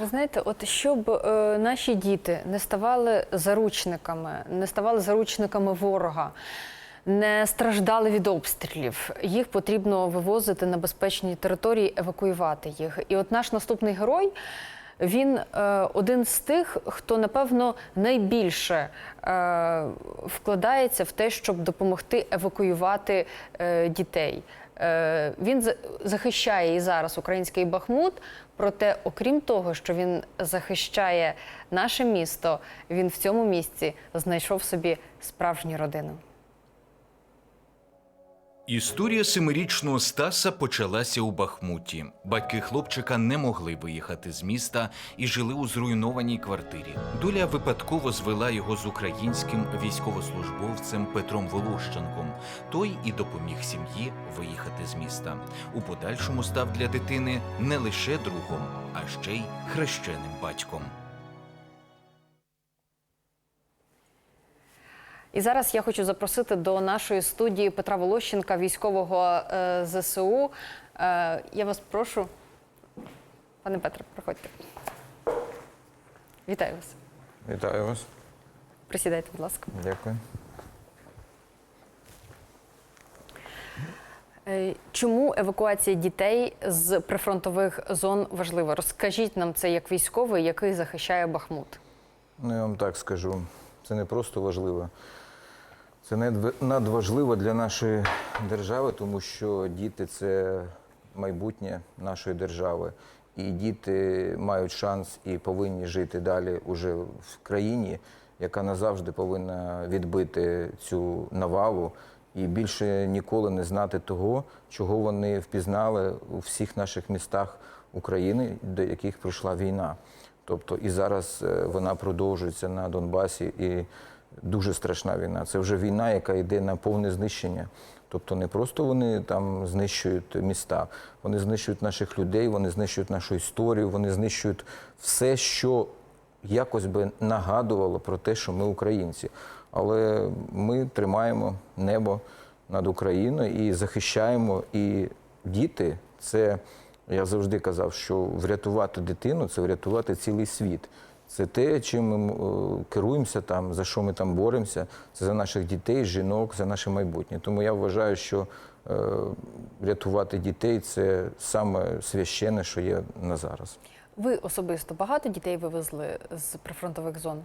Ви знаєте, от щоб е, наші діти не ставали заручниками, не ставали заручниками ворога, не страждали від обстрілів, їх потрібно вивозити на безпечні території, евакуювати їх. І от наш наступний герой. Він е, один з тих, хто напевно найбільше е, вкладається в те, щоб допомогти евакуювати е, дітей. Е, він за- захищає і зараз український Бахмут. Проте, окрім того, що він захищає наше місто, він в цьому місці знайшов собі справжню родину. Історія семирічного Стаса почалася у Бахмуті. Батьки хлопчика не могли виїхати з міста і жили у зруйнованій квартирі. Доля випадково звела його з українським військовослужбовцем Петром Волощенком. Той і допоміг сім'ї виїхати з міста. У подальшому став для дитини не лише другом, а ще й хрещеним батьком. І зараз я хочу запросити до нашої студії Петра Волощенка, військового е, ЗСУ. Е, я вас прошу, пане Петре, проходьте. Вітаю вас. Вітаю вас. Присідайте, будь ласка. Дякую. Е, Чому евакуація дітей з прифронтових зон важлива? Розкажіть нам це як військовий, який захищає Бахмут. Ну, я вам так скажу. Це не просто важливо. Це надважливо для нашої держави, тому що діти це майбутнє нашої держави. І діти мають шанс і повинні жити далі уже в країні, яка назавжди повинна відбити цю навалу і більше ніколи не знати того, чого вони впізнали у всіх наших містах України, до яких прийшла війна. Тобто і зараз е, вона продовжується на Донбасі, і дуже страшна війна. Це вже війна, яка йде на повне знищення. Тобто не просто вони там знищують міста, вони знищують наших людей, вони знищують нашу історію, вони знищують все, що якось би нагадувало про те, що ми українці. Але ми тримаємо небо над Україною і захищаємо. І діти це я завжди казав, що врятувати дитину це врятувати цілий світ. Це те, чим ми е, керуємося там, за що ми там боремося. Це за наших дітей, жінок, за наше майбутнє. Тому я вважаю, що е, рятувати дітей це саме священне, що є на зараз. Ви особисто багато дітей вивезли з прифронтових зон?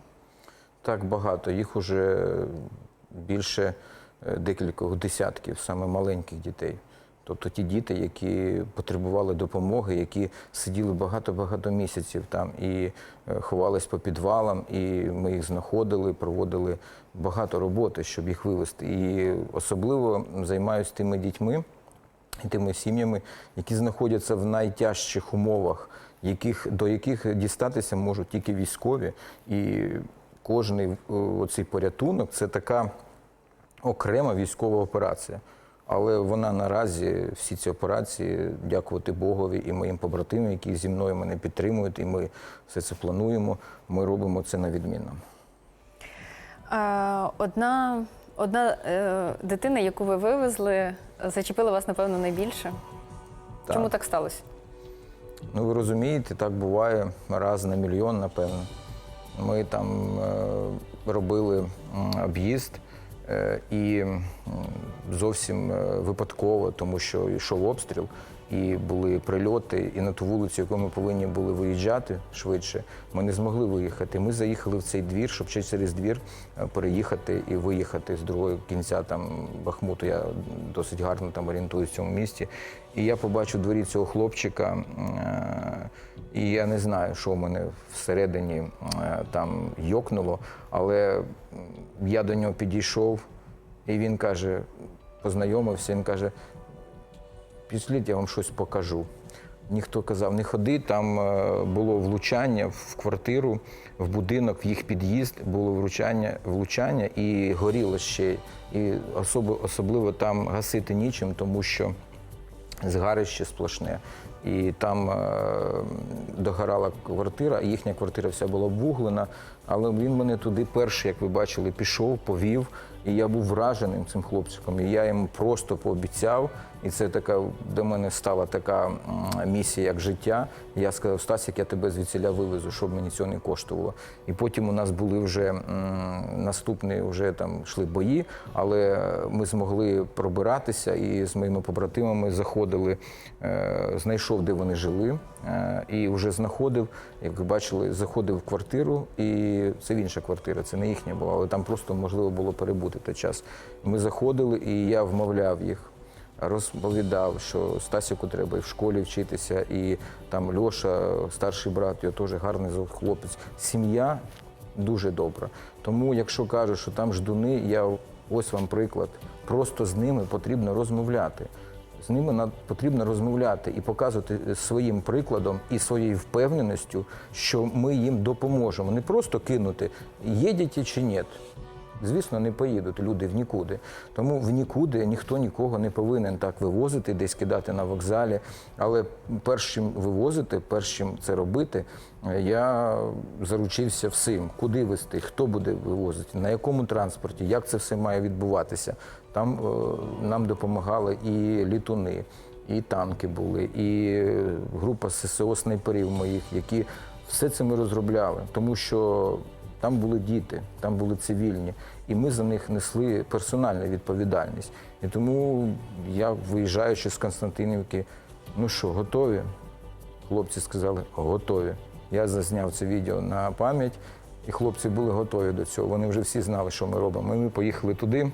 Так багато. Їх уже більше е, декількох десятків, саме маленьких дітей. Тобто ті діти, які потребували допомоги, які сиділи багато-багато місяців там і е, ховались по підвалам, і ми їх знаходили, проводили багато роботи, щоб їх вивезти. І особливо займаюся тими дітьми і тими сім'ями, які знаходяться в найтяжчих умовах, яких, до яких дістатися можуть тільки військові. І кожний е, оцей порятунок це така окрема військова операція. Але вона наразі всі ці операції, дякувати Богові і моїм побратимам, які зі мною мене підтримують, і ми все це плануємо. Ми робимо це на відмінно. Одна, одна е, дитина, яку ви вивезли, зачепила вас, напевно, найбільше. Так. Чому так сталося? Ну, ви розумієте, так буває раз на мільйон, напевно. Ми там е, робили об'їзд і зовсім е, випадково, тому що йшов обстріл, і були прильоти, і на ту вулицю, яку ми повинні були виїжджати швидше, ми не змогли виїхати. Ми заїхали в цей двір, щоб ще через двір е, переїхати і виїхати з другого кінця там Бахмуту. Я досить гарно там орієнтуюсь в цьому місті. І я побачив дворі цього хлопчика, е, і я не знаю, що в мене всередині е, там йокнуло, але я до нього підійшов, і він каже, познайомився, він каже, пішліть, я вам щось покажу. Ніхто казав, не ходи. Там е, було влучання в квартиру, в будинок, в їх під'їзд було влучання, влучання і горіло ще. І особо, особливо там гасити нічим, тому що згарище сплошне. І там е, догорала квартира, їхня квартира вся була обвуглена. Але він мене туди перший, як ви бачили, пішов, повів. І я був враженим цим хлопчиком. І я йому просто пообіцяв І це така для мене стала така місія, як життя. Я сказав, Стасік, я тебе звідсіля вивезу, щоб мені цього не коштувало. І потім у нас були вже наступні, вже там йшли бої, але ми змогли пробиратися і з моїми побратимами заходили, е, знайшов, де вони жили, е, і вже знаходив, як ви бачили, заходив в квартиру, і це інша квартира, це не їхня була, але там просто можливо було перебути той час. Ми заходили, і я вмовляв їх розповідав, що Стасіку треба і в школі вчитися, і там Льоша, старший брат, його теж гарний хлопець. Сім'я дуже добра. Тому, якщо кажуть, що там ждуни, я ось вам приклад. Просто з ними потрібно розмовляти. З ними потрібно розмовляти і показувати своїм прикладом і своєю впевненістю, що ми їм допоможемо. Не просто кинути, їдете чи ні. Звісно, не поїдуть люди в нікуди. Тому в нікуди ніхто нікого не повинен так вивозити, десь кидати на вокзалі. Але перш чим вивозити, перш чим це робити, е, я заручився всім, куди везти, хто буде вивозити, на якому транспорті, як це все має відбуватися. Там е, нам допомагали і літуни, і танки були, і е, група ССО снайперів моїх, які все це ми розробляли, тому що там були діти, там були цивільні, і ми за них несли персональну відповідальність. І тому я, виїжджаючи з Константинівки, ну що, готові? Хлопці сказали, готові. Я зазняв це відео на пам'ять, і хлопці були готові до цього. Вони вже всі знали, що ми робимо. Ми поїхали туди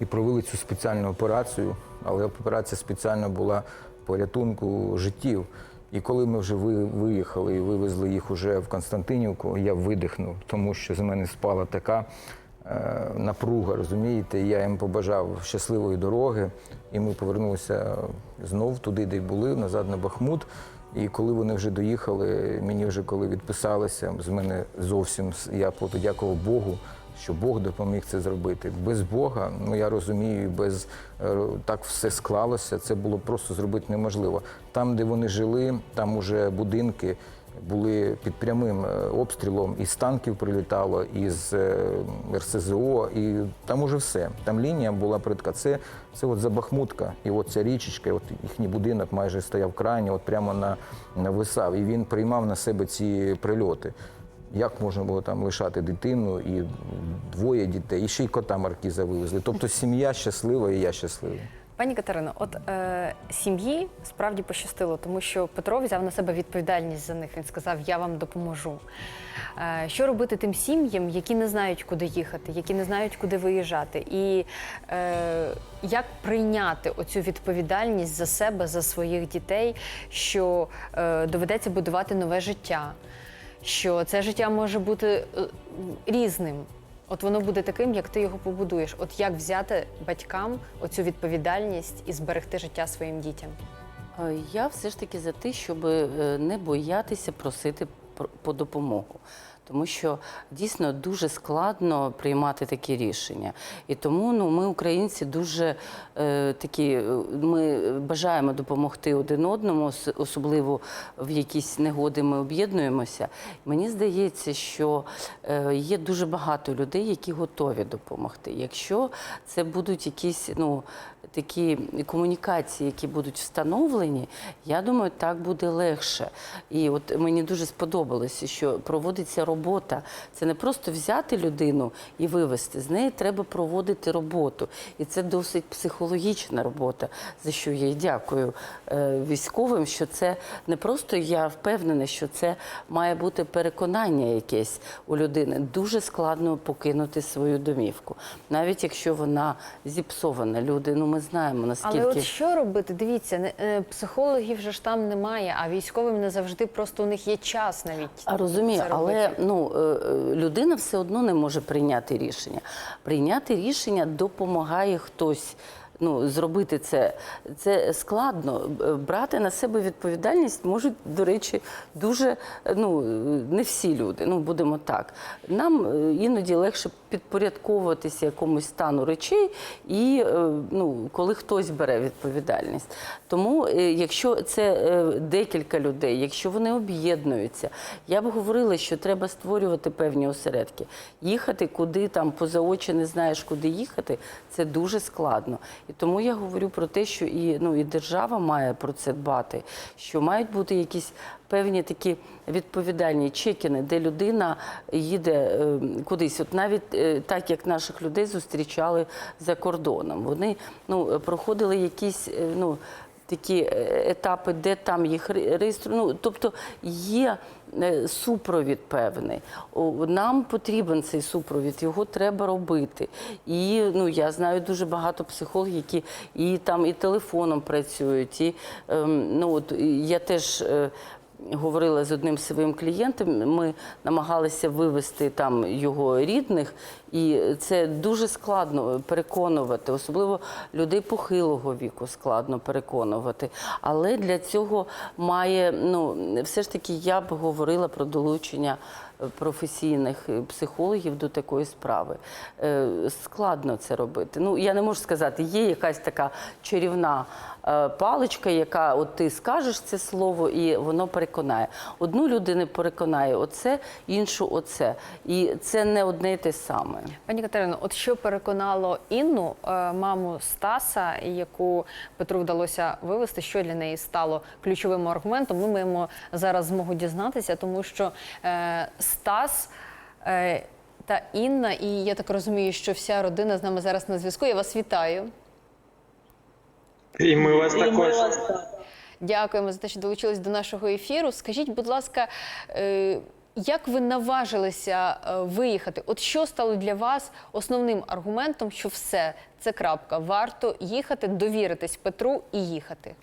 і провели цю спеціальну операцію. Але операція спеціальна була по рятунку життів. І коли ми вже ви- виїхали і вивезли їх уже в Константинівку, я видихнув, тому що з мене спала така е, напруга, розумієте? Я їм побажав щасливої дороги, і ми повернулися знов туди, де й були, назад на Бахмут. І коли вони вже доїхали, мені вже коли відписалися, з мене зовсім я подякував Богу, що Бог допоміг це зробити. Без Бога, ну я розумію, без е, так все склалося. Це було просто зробити неможливо. Там, де вони жили, там уже будинки були під прямим е, обстрілом, із танків прилітало, із е, РСЗО, і там уже все. Там лінія була притка. Це, це от Забахмутка, і от ця річечка, от їхній будинок майже стояв крайні, от прямо на, нависав. І він приймав на себе ці прильоти. Як можна було там лишати дитину і двоє дітей, і ще й кота маркіза вивезли. Тобто сім'я щаслива, і я щасливий. Пані Катерино, от е, сім'ї справді пощастило, тому що Петро взяв на себе відповідальність за них. Він сказав: Я вам допоможу. Е, що робити тим сім'ям, які не знають, куди їхати, які не знають, куди виїжджати, і е, як прийняти оцю відповідальність за себе, за своїх дітей, що е, доведеться будувати нове життя, що це життя може бути е, різним. От воно буде таким, як ти його побудуєш. От як взяти батькам оцю відповідальність і зберегти життя своїм дітям? Е, Я все ж таки за те, щоб е, не боятися просити про- по допомогу. Тому що дійсно дуже складно приймати такі рішення. І тому ну, ми, українці, дуже е, такі, е, ми бажаємо допомогти один одному, особливо в якісь негоди ми об'єднуємося. Мені здається, що е, є дуже багато людей, які готові допомогти. Якщо це будуть якісь ну, такі комунікації, які будуть встановлені, я думаю, так буде легше. І от мені дуже сподобалося, що проводиться робота. Це не просто взяти людину і вивезти. З неї треба проводити роботу. І це досить психологічна робота, за що я й дякую е, військовим, що це не просто я впевнена, що це має бути переконання якесь у людини. Дуже складно покинути свою домівку, навіть якщо вона зіпсована. Люди, ну ми знаємо наскільки. Але от що робити? Дивіться, не- е, психологів вже ж там немає, а військовим не завжди просто у них є час навіть. А розумію, але ну е, е, людина все одно не може прийняти рішення. Прийняти рішення допомагає хтось. Ну, зробити це це складно. Брати на себе відповідальність можуть, до речі, дуже ну не всі люди. Ну будемо так. Нам е, іноді легше підпорядковуватися якомусь стану речей, і е, ну, коли хтось бере відповідальність. Тому, е, якщо це декілька людей, якщо вони об'єднуються, я б говорила, що треба створювати певні осередки. Їхати куди там поза очі не знаєш, куди їхати, це дуже складно. І тому я говорю про те, що і, ну, і держава має про це дбати, що мають бути якісь певні такі відповідальні чекіни, де людина їде е, кудись. От навіть е, так, як наших людей зустрічали за кордоном. Вони ну, проходили якісь е, ну, такі е, етапи, де там їх реєструють. Ну, тобто є е, супровід певний. Нам потрібен цей супровід, його треба робити. І ну, я знаю дуже багато психологів, які і там і телефоном працюють. І, ем, ну, от, я теж. е, Говорила з одним своїм клієнтом, ми намагалися вивести там його рідних, і це дуже складно переконувати, особливо людей похилого віку складно переконувати. Але для цього має ну все ж таки я б говорила про долучення е, професійних е, психологів до такої справи. Е, Складно це робити. Ну я не можу сказати, є якась така чарівна паличка, яка от ти скажеш це слово, і воно переконає. Одну людину переконає оце, іншу оце. І це не одне й те саме. Пані Катерино, от що переконало Інну, е, маму Стаса, яку Петру вдалося вивести, що для неї стало ключовим аргументом, ми маємо зараз змогу дізнатися, тому що е, Стас. е, Та Інна, і я так розумію, що вся родина з нами зараз на зв'язку. Я вас вітаю. І ми вас також. Дякуємо за те, що долучились до нашого ефіру. Скажіть, будь ласка, е, як ви наважилися е, виїхати? От що стало для вас основним аргументом, що все це крапка, варто їхати, довіритись Петру і їхати?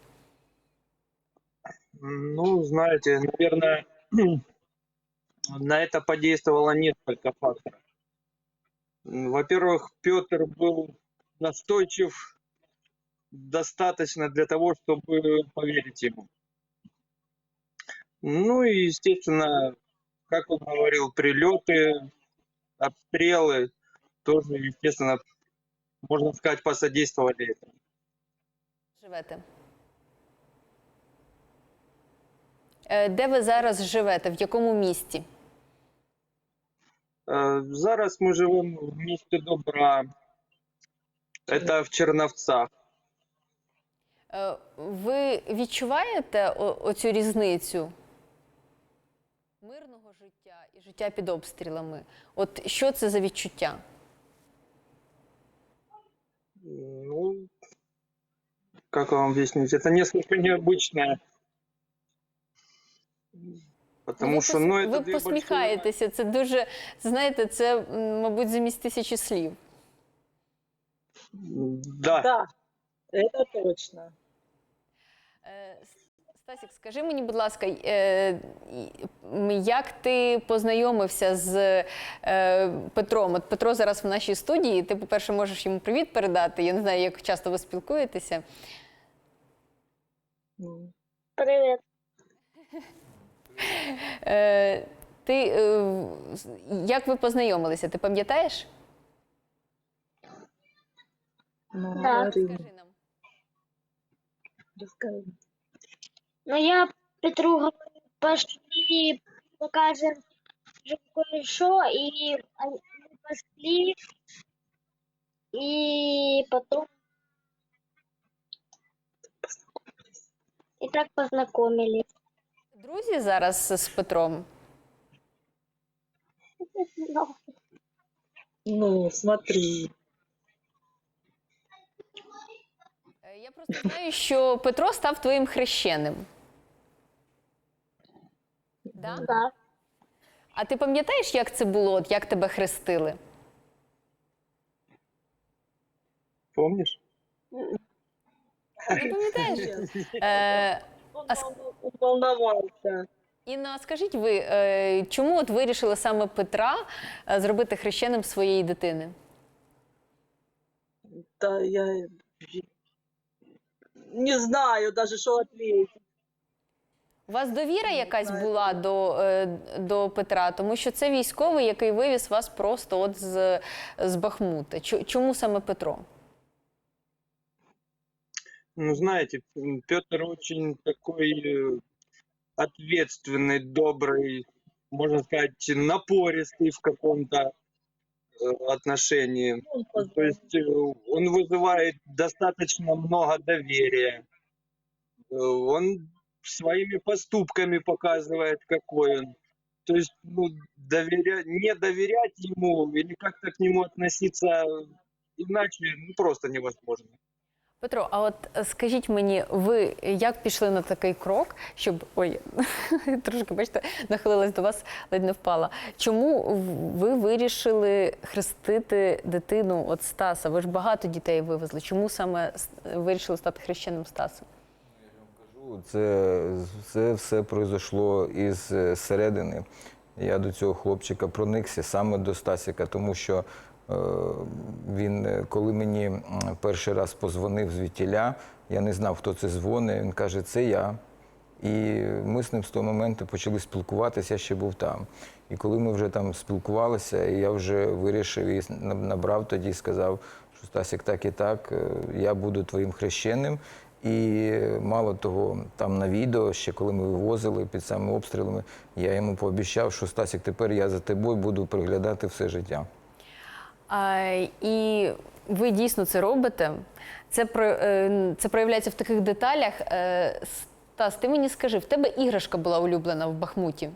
Ну, знаете, наверное, на это подействовало несколько факторов. М, Во-первых, Петр был настойчив достаточно для того, чтобы поверить ему. Ну и, естественно, как он говорил, прилеты, обстрелы тоже, естественно, можно сказать, посодействовали этому. Живете? Е, Де ви зараз живете? В якому місті? Е, Зараз ми живемо в місті Добра. Це в Черновцах. Е, Ви відчуваєте о- оцю різницю мирного життя і життя під обстрілами? От що це за відчуття? Ну, как вам объяснить? Это несколько необычное. Потому ви что, пос- ну, это ви две большие- посміхаєтеся. Це дуже знаєте, це м, мабуть замість тисячі слів. Да. Да, это точно. Е, С- Стасік, скажи мені, будь ласка, е, як ти познайомився з е, Петром? От Петро зараз в нашій студії. Ти, по-перше, можеш йому привіт передати. Я не знаю, як часто ви спілкуєтеся. М. Привет. Е, Ти як ви познайомилися? Ти пам'ятаєш? Ну, говори, Скажи нам. расскажи. Ну, я Петру говорю, пошли, покажем же кое-что, и они пошли, и потом... И так познакомились. Друзі зараз з Петром. Ну, Ну, смотри. Е, Я просто знаю, що Петро став твоїм хрещеним. Да? да. А ти пам'ятаєш, як це було, от як тебе хрестили? Помнишь? Не пам'ятаєш? Е, А с- волновался. Інна, а скажіть ви, е, чому от вирішили саме Петра е, зробити хрещеним своєї дитини? Да, я не знаю даже, что ответить. У вас довіра якась знаю. була до, е, до Петра, тому що це військовий, який вивіз вас просто от з, з Бахмута. Чо- Чому саме Петро? Ну, знаете, м, Петр очень такой э, ответственный, добрый, можно сказать, напористый в каком-то э, отношении. Он То позвонил. есть э, он вызывает достаточно много доверия. Э, Он своими поступками показывает, какой он. То есть ну, доверя... не доверять ему или как-то к нему относиться иначе ну, просто невозможно. Петро, а от е, скажіть мені, ви як пішли на такий крок, щоб ой, трошки бачите, нахилилась до вас, ледь не впала. Чому ви вирішили хрестити дитину от Стаса? Ви ж багато дітей вивезли. Чому саме вирішили стати хрещеним Стасом? Це, це все пройшло із е, середини. Я до цього хлопчика проникся саме до Стасіка, тому що е, він, е, коли мені перший раз позвонив звідтіля, я не знав, хто це дзвонить. Він каже, це я. І ми з ним з того моменту почали спілкуватися, я ще був там. І коли ми вже там спілкувалися, я вже вирішив і набрав тоді, сказав, що Стасік, так і так, е, я буду твоїм хрещеним. І мало того, там на відео, ще коли ми вивозили під самими обстрілами, я йому пообіцяв, що Стасік, тепер я за тобою буду приглядати все життя. А, і ви дійсно це робите. Це, про, е, це проявляється в таких деталях. Е, Стас, ти мені скажи, в тебе іграшка була улюблена в Бахмуті.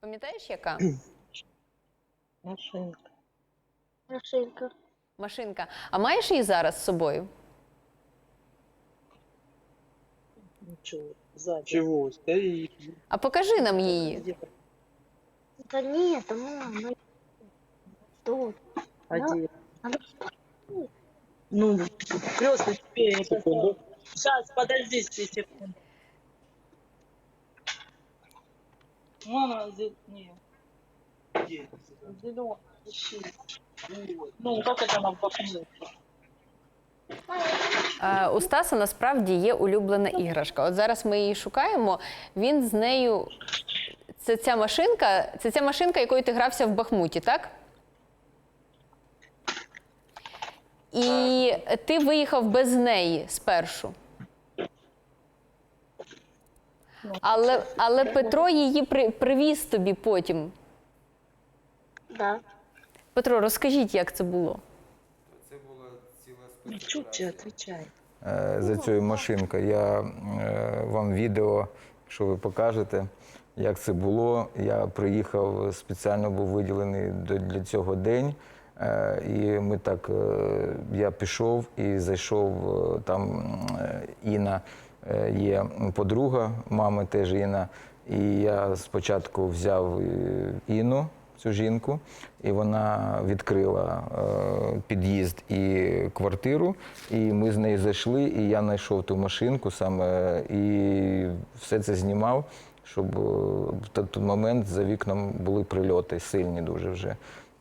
Пам'ятаєш, яка? Машинка. Машинка. Машинка. А маєш її зараз з собою? ничего. Сзади. Чего? Стоит. А покажи нам її. Да нет, ну, а ну тут. А Ну, где? она- Ну, крестный теперь Секунду. Сейчас, подожди, секунду. Мама, здесь, нет. зелёная. Ну, ну, как это нам поможет? У Стаса насправді є улюблена іграшка. От зараз ми її шукаємо. Він з нею. Це ця машинка, це ця машинка, якою ти грався в Бахмуті, так? І ти виїхав без неї спершу. Але, але Петро її при, привіз тобі потім. Да. Петро, розкажіть, як це було. Ну, отвечай? е, за цією машинкою. Я е, вам відео, якщо ви покажете, як це було. Я приїхав, спеціально був виділений для цього день. Е, І ми так, я пішов і зайшов там Інна е, є подруга, мами теж Інна. І я спочатку взяв Інну, цю жінку, і вона відкрила е, під'їзд і квартиру. І ми з нею зайшли, і я знайшов ту машинку саме і все це знімав, щоб е, в той момент за вікном були прильоти, сильні дуже вже.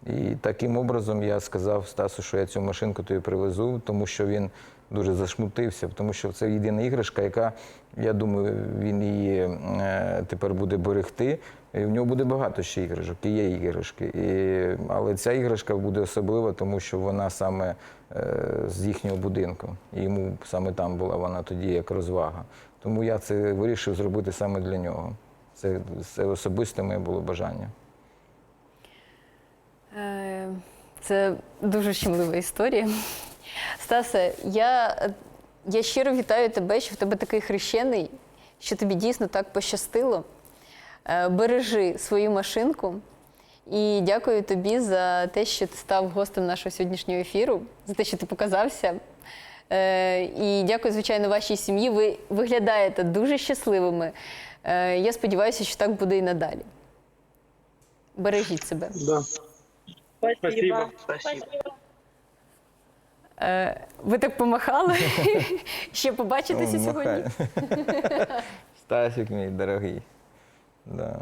І таким образом я сказав Стасу, що я цю машинку тобі привезу, тому що він дуже зашмутився, тому що це єдина іграшка, яка, я думаю, він її е, тепер буде берегти. І в нього буде багато ще іграшок, і є іграшки. І, але ця іграшка буде особлива, тому що вона саме е, з їхнього будинку. І йому саме там була вона тоді як розвага. Тому я це вирішив зробити саме для нього. Це, це особисте моє було бажання. Е, Це дуже щемлива історія. Стасе, я, я щиро вітаю тебе, що в тебе такий хрещений, що тобі дійсно так пощастило. Е, Бережи свою машинку. І дякую тобі за те, що ти став гостем нашого сьогоднішнього ефіру, за те, що ти показався. Е, І дякую, звичайно, вашій сім'ї. Ви виглядаєте дуже щасливими. Е, Я сподіваюся, що так буде і надалі. Бережіть себе. Да. Спасибо. Спасибо. Е, Ви так помахали. Ще побачитеся Ну, сьогодні. махай. Стасик мій дорогий. Да.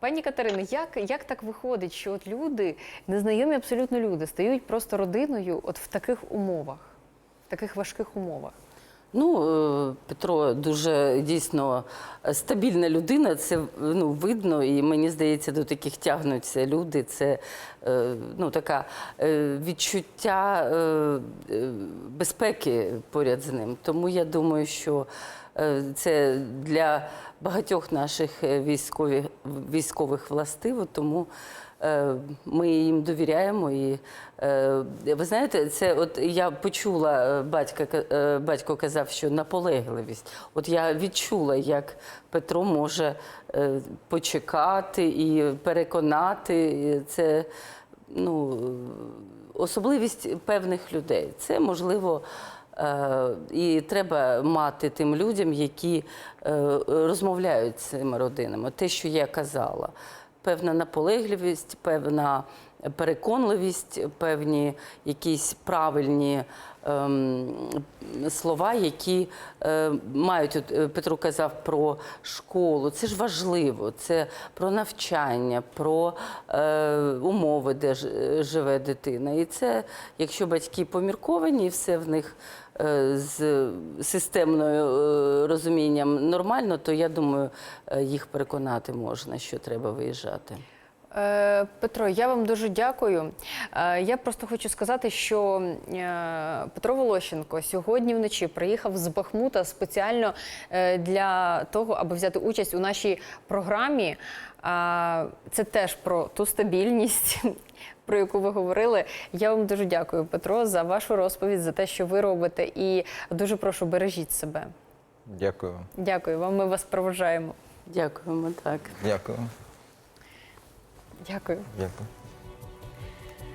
Пані Катерино, як, як так виходить, що от люди, незнайомі абсолютно люди, стають просто родиною от в таких умовах, в таких важких умовах? Ну, е, Петро дуже дійсно стабільна людина, це ну, видно, і мені здається, до таких тягнуться люди. Це е, ну, така е, відчуття безпеки поряд з ним. Тому я думаю, що це для багатьох наших військових, військових властиво, тому ми їм довіряємо. І е, ви знаєте, це от я почула, е, батька, ка- е, батько казав, що наполегливість. От я відчула, як Петро може е, почекати і переконати. Це ну, особливість певних людей. Це можливо. е, І треба мати тим людям, які е, розмовляють з цими родинами. Те, що я казала, певна наполегливість, певна переконливість, певні якісь правильні ем, слова, які е, мають. От е, Петро казав про школу. Це ж важливо. Це про навчання, про е, умови, де живе дитина. І це, якщо батьки помірковані, і все в них з системною е, розумінням нормально, то я думаю, е, їх переконати можна, що треба виїжджати. Е, Петро, я вам дуже дякую. Е, Я просто хочу сказати, що е, Петро Волощенко сьогодні вночі приїхав з Бахмута спеціально е, для того, аби взяти участь у нашій програмі. А, Це теж про ту стабільність. Про яку ви говорили, я вам дуже дякую, Петро, за вашу розповідь, за те, що ви робите, і дуже прошу бережіть себе. Дякую. Дякую вам. Ми вас проважаємо. Дякуємо так. Дякую. Дякую. Дякую.